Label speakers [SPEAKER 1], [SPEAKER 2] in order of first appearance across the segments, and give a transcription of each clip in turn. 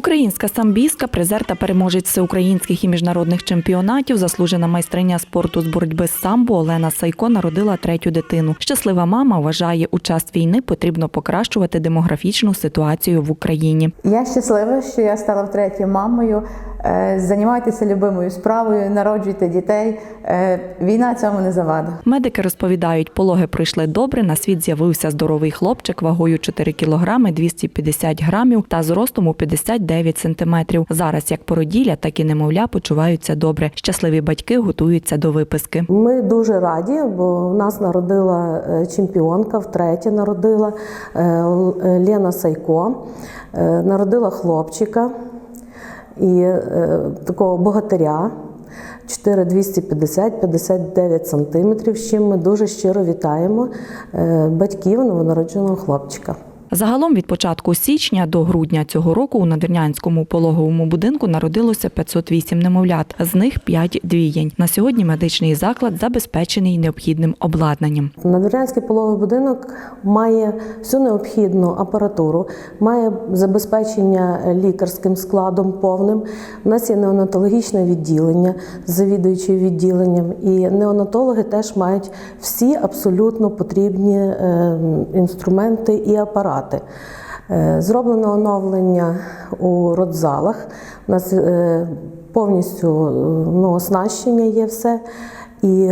[SPEAKER 1] Українська самбістка, призер та переможець всеукраїнських і міжнародних чемпіонатів, заслужена майстриня спорту з боротьби з самбо Олена Сайко народила третю дитину. Щаслива мама вважає, у час війни потрібно покращувати демографічну ситуацію в Україні.
[SPEAKER 2] Я щаслива, що я стала втретє мамою. Е, Займайтеся любимою справою, народжуйте дітей. Е, Війна цьому не завада.
[SPEAKER 1] Медики розповідають, пологи пройшли добре. На світ з'явився здоровий хлопчик вагою 4 кілограми 250 грамів та зростом у 59 сантиметрів. Зараз як породілля, так і немовля почуваються добре. Щасливі батьки готуються до виписки.
[SPEAKER 3] Ми дуже раді, бо в нас народила е, чемпіонка, втретє народила Лена Сайко, народила хлопчика і е, такого богатиря. 4,250-59 сантиметрів, з чим ми дуже щиро вітаємо е, батьків новонародженого хлопчика.
[SPEAKER 1] Загалом від початку січня до грудня цього року у Надвірнянському пологовому будинку народилося 508 немовлят, з них 5 двієнь. На сьогодні медичний заклад забезпечений необхідним обладнанням.
[SPEAKER 3] Надвірнянський пологовий будинок має всю необхідну апаратуру, має забезпечення лікарським складом повним. У нас є неонатологічне відділення з завідуючим відділенням, і неонатологи теж мають всі абсолютно потрібні е, інструменти і апарати. Е, Зроблено оновлення у родзалах. У нас е, повністю е, ну, оснащення є все. І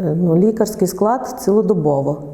[SPEAKER 3] ну, лікарський склад цілодобово.